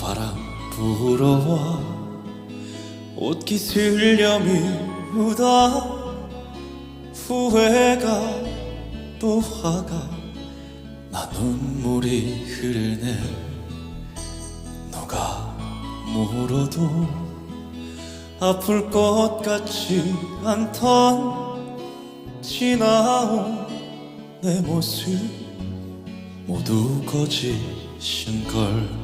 바람 불어와 옷깃을 여미우다 후회가 또 화가 나 눈물이 흐르네. 너가 물어도 아플 것 같지 않던 지나온 내 모습 모두 거짓인 걸